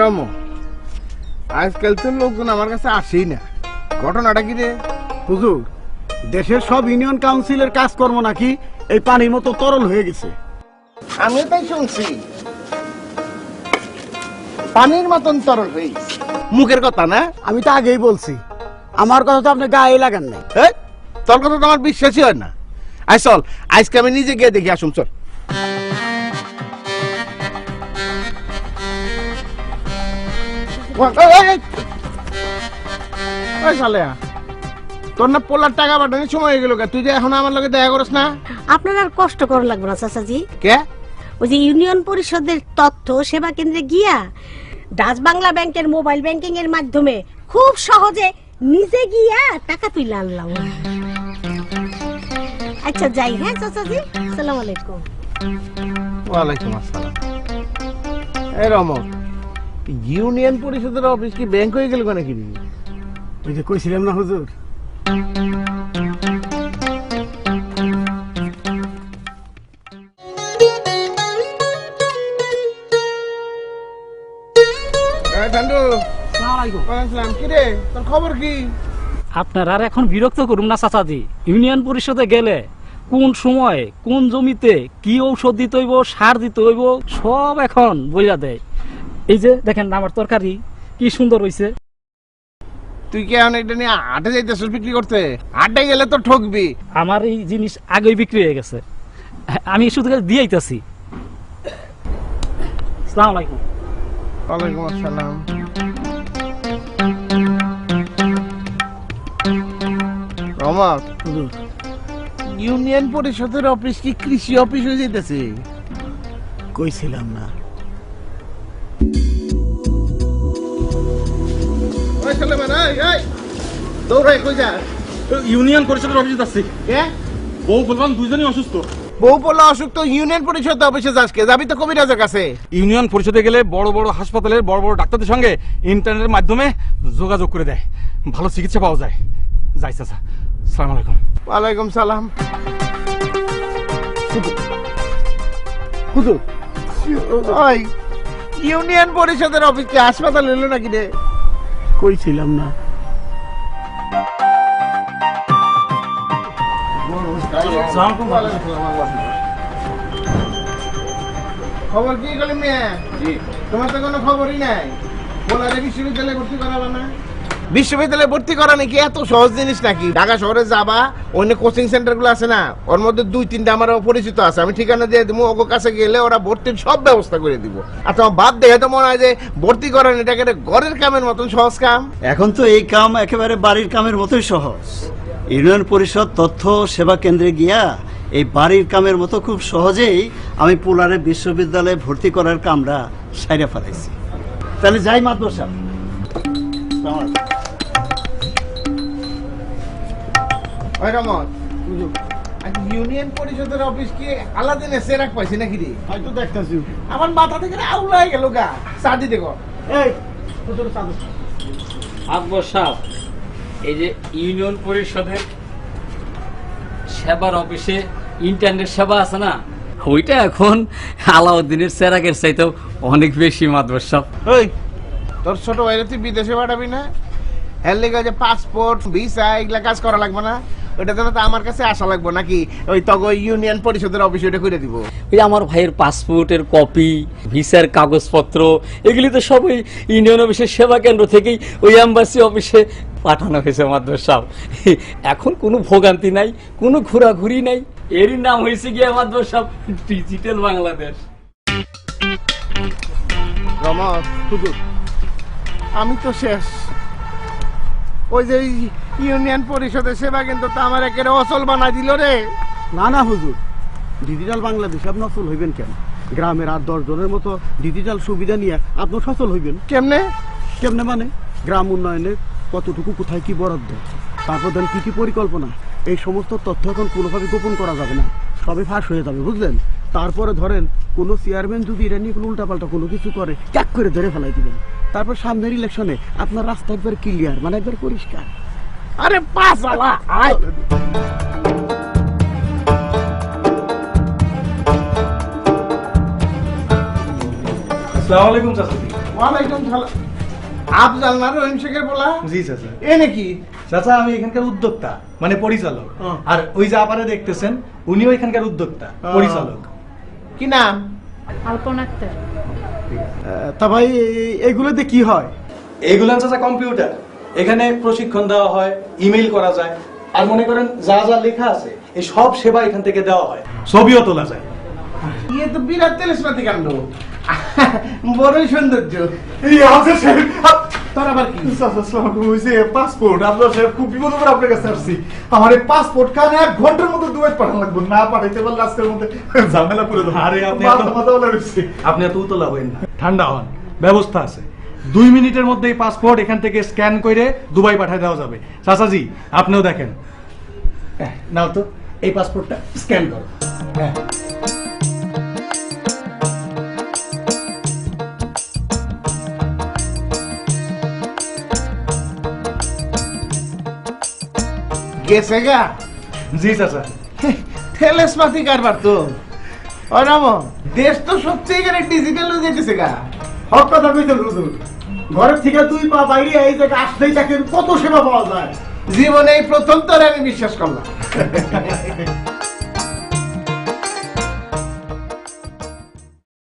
রম আজকাল তো লোকজন আমার কাছে আসেই না। ঘটনাটা কি রে? হুজুর দেশের সব ইউনিয়ন কাউন্সিলের কাজকর্ম নাকি এই পানির মতো তরল হয়ে গেছে। আমিও তাই শুনছি। পানির মতন তরল হয়ে গেছে। মুখের কথা না? আমি তো আগেই বলছি আমার কথা তো আপনি গায়ে লাগান নাই। এই, তোর কথা তো আমার বিশ্বাসই হয় না। আই চল আজকে আমি নিজে গিয়ে দেখি আসুন চল। শালেয়া, তোর না পোলার টাকা পাঠানোর সময় হয়ে গেল তুই যে এখন আমার লগে দেখা করিস না? আপনার আর কষ্ট করা লাগবে না চাচাজি। কে? ওই যে ইউনিয়ন পরিষদের তথ্য সেবা কেন্দ্রে গিয়া ডাচ বাংলা ব্যাংকের মোবাইল ব্যাংকিং এর মাধ্যমে খুব সহজে নিজে গিয়া টাকা তুলে আনলাম। আচ্ছা যাই হ্যাঁ চাচাজি? সালাম আলাইকুম। ওয়ালাইকুম আসসালাম। এই রমন ইউনিয়ন পরিষদের অফিস কি ব্যাংক হয়ে গেল নাকি? রে? ওই যে কইছিলাম না হুজুর। এই ঠান্ডু ওয়ালাইকুম আসসালাম কি রে তোর খবর কি? আপনার আর এখন বিরক্ত করুন না চাচাজি। ইউনিয়ন পরিষদে গেলে কোন সময় কোন জমিতে কি ঔষধ দিতে হইব সার দিতে হইব সব এখন বইলা দেয়। এই যে দেখেন আমার তরকারি কি সুন্দর হইছে। তুই কি এখন এটা নিয়ে হাটে যাইতেছিস বিক্রি করতে? হাটে গেলে তো ঠকবি। আমার এই জিনিস আগেই বিক্রি হয়ে গেছে। আমি শুধু দিয়ে আইতাছি। সালাম আলাইকুম। ওয়ালাইকুম আসসালাম। রমক হুজুর ইউনিয়ন পরিষদের অফিস কি কৃষি অফিস হয়ে যেতেছে কইছিলাম না। দৌড়াই কই যা ইউনিয়ন পরিষদের অফিসে যাচ্ছি। কে? বউ বলবান দুইজনই অসুস্থ। বউ বলল অসুখ তো ইউনিয়ন পরিষদ অফিসে যাস যাবি তো কবিরাজের কাছে। ইউনিয়ন পরিষদে গেলে বড় বড় হাসপাতালের বড় বড় ডাক্তারদের সঙ্গে ইন্টারনেটের মাধ্যমে যোগাযোগ করে দেয়। ভালো চিকিৎসা পাওয়া যায়। যাই চাচা সালাম আলাইকুম। ওয়ালাইকুম সালাম। হুজুর। ওই ইউনিয়ন পরিষদের অফিস কি হাসপাতাল এলো নাকি রে? কইছিলাম না। খবর কি গেলে মেয়ে? তোমার তো কোনো খবরই নাই। বলারে বিশ্ববিদ্যালয়ে ভর্তি করাবা না। বিশ্ববিদ্যালয়ে ভর্তি করা নাকি এত সহজ জিনিস নাকি? ঢাকা শহরে যাবা, অন্য কোচিং সেন্টারগুলো আছে না, ওর মধ্যে দুই, তিনটা আমার পরিচিত আছে। আমি ঠিকানা দিয়ে দিব ওকে কাছে গেলে ওরা ভর্তির সব ব্যবস্থা করে দিব। আর তোমার বাদ দেখে তো মনে হয় যে ভর্তি করেন একটা ঘরের কামের মতন সহজ কাম। এখন তো এই কাম একেবারে বাড়ির কামের মতোই সহজ। ইউনিয়ন পরিষদ তথ্য সেবা কেন্দ্রে গিয়া এই বাড়ির কামের মতো খুব সহজেই আমি পোলারে বিশ্ববিদ্যালয়ে ভর্তি করার কামরা সাইরে ফেলাইছি। তাহলে যাই মাদ্রাসা সাহেব ওই ইউনিয়ন পরিষদের অফিস কি আলাদিনে সেরাক পাইছে নাকি রে? হয়তো দেখতেছি। আমার মাথা থেকে না গেল গা। চা দিতে এই হুজুর চাঁদ আকবর সাহেব এই যে ইউনিয়ন পরিষদের সেবার অফিসে ইন্টারনেট সেবা আছে না ওইটা এখন আলাউদ্দিনের সেরাকের চাইতেও অনেক বেশি মাদবর সাহেব ওই তোর ছোট ভাইরে তুই বিদেশে পাঠাবি না? এর লেগে যে পাসপোর্ট ভিসা এগুলা কাজ করা লাগবে না? ওটা তো আমার কাছে আসা লাগবে নাকি? ওই তগো ইউনিয়ন পরিষদের অফিসে ওটা করে দিব। ওই আমার ভাইয়ের পাসপোর্টের কপি ভিসার কাগজপত্র এগুলি তো সবই ইউনিয়ন অফিসের সেবা কেন্দ্র থেকেই ওই এম্বাসি অফিসে পাঠানো হয়েছে মাদ্রাস সাহেব। এখন কোনো ভোগান্তি নাই কোনো ঘোরাঘুরি নাই। এরই নাম হয়েছে গিয়ে মাদ্রাস সাহেব ডিজিটাল বাংলাদেশ। রমত হুজুর আমি তো শেষ। ওই যে ইউনিয়ন পরিষদের সেবা কিন্তু তো আমার একেবারে অচল বানাই দিল রে। না না হুজুর। ডিজিটাল বাংলাদেশ আপনি সফল হইবেন কেন? গ্রামের আর দশ জনের মতো ডিজিটাল সুবিধা নিয়ে আপনি সচল হইবেন। কেমনে? কেমনে মানে? গ্রাম উন্নয়নে কতটুকু কোথায় কি বরাদ্দ? তারপর দেন কী কী পরিকল্পনা? এই সমস্ত তথ্য এখন কোনোভাবে গোপন করা যাবে না। সবে ফাঁস হয়ে যাবে বুঝলেন? তারপরে ধরেন কোনো চেয়ারম্যান যদি এটা নিয়ে কোনো উল্টাপাল্টা কোনো কিছু করে ক্যাক করে ধরে ফেলাই দিবেন। তারপর সামনের ইলেকশনে আপনার রাস্তা একবার ক্লিয়ার মানে একবার পরিষ্কার। আরে পাস আলা আয়। আসসালামু আলাইকুম চাচা। ওয়ালাইকুম সালাম। রহিম শেখের বলা? জি চাচা। এ নাকি? চাচা আমি এখানকার উদ্যোক্তা মানে পরিচালক। আর ওই যে আপারে দেখতেছেন উনিও এখানকার উদ্যোক্তা পরিচালক। কি নাম? আলপনা আক্তার। তা ভাই এগুলোতে কি হয়? এগুলো চাচা কম্পিউটার। এখানে প্রশিক্ষণ দেওয়া হয় ইমেল করা যায় আর মনে করেন যা যা লেখা আছে এই সব সেবা এখান থেকে দেওয়া হয়। ছবিও তোলা যায়। ইয়ে তো বিরাট তেলেসপাতি কাণ্ড বড়ই সৌন্দর্য। তোর আবার কি? পাসপোর্ট আপনার সাহেব খুব বিপদ করে আপনার কাছে আসছি। আমার এই পাসপোর্ট কানে এক ঘণ্টার মধ্যে দুবাই পাঠানো লাগবে না পাঠাইতে পারলে আজকের মধ্যে ঝামেলা করে দেবো। আরে আপনি এত- মাথা আপনি এত উতলা হবেন না। ঠান্ডা হন ব্যবস্থা আছে। দুই মিনিটের মধ্যে এই পাসপোর্ট এখান থেকে স্ক্যান করে দুবাই পাঠিয়ে দেওয়া যাবে। চাচাজি আপনিও দেখেন। নাও তো এই পাসপোর্টটা স্ক্যান করো। হ্যাঁ। গেছে গা? জি চাচা। তেলেসপাতি কারবার তো। ও রাম দেশ তো সবচেয়ে করে ডিজিটাল হয়ে যেতেছে গা। হক কথা কইতে হুজুর। ঘরের থেকে দুই পা বাইরে এই জায়গায় আসলেই দেখেন কত সেবা পাওয়া যায়। জীবনে এই প্রথম তোর আমি বিশ্বাস করলাম।